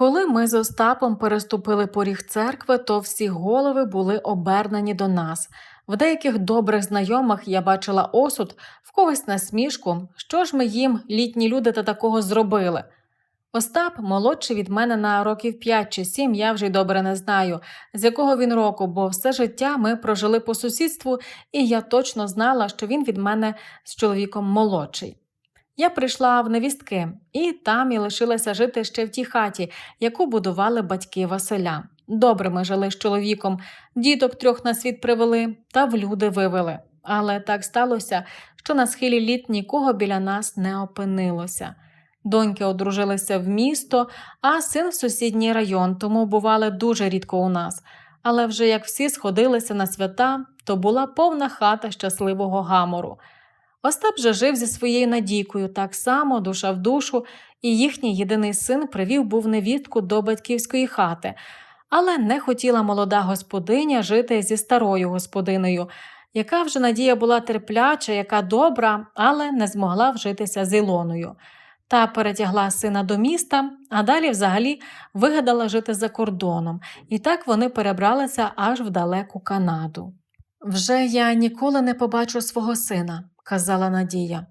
Коли ми з Остапом переступили поріг церкви, то всі голови були обернені до нас. В деяких добрих знайомих я бачила осуд, в когось насмішку, що ж ми їм, літні люди, та такого зробили. Остап, молодший від мене на років 5 чи 7, я вже й добре не знаю, з якого він року, бо все життя ми прожили по сусідству, і я точно знала, що він від мене з чоловіком молодший. Я прийшла в невістки, і там і лишилася жити ще в тій хаті, яку будували батьки Василя. Добре ми жили з чоловіком, діток трьох на світ привели та в люди вивели. Але так сталося, що на схилі літ нікого біля нас не опинилося. Доньки одружилися в місто, а син в сусідній район, тому бували дуже рідко у нас. Але вже як всі сходилися на свята, то була повна хата щасливого гамору. Остап же жив зі своєю Надійкою так само, душа в душу, і їхній єдиний син привів був невістку до батьківської хати, але не хотіла молода господиня жити зі старою господинею, яка вже Надія була терпляча, яка добра, але не змогла вжитися з Ілоною. Та перетягла сина до міста, а далі взагалі вигадала жити за кордоном, і так вони перебралися аж в далеку Канаду. Вже я ніколи не побачу свого сина, казала Надія.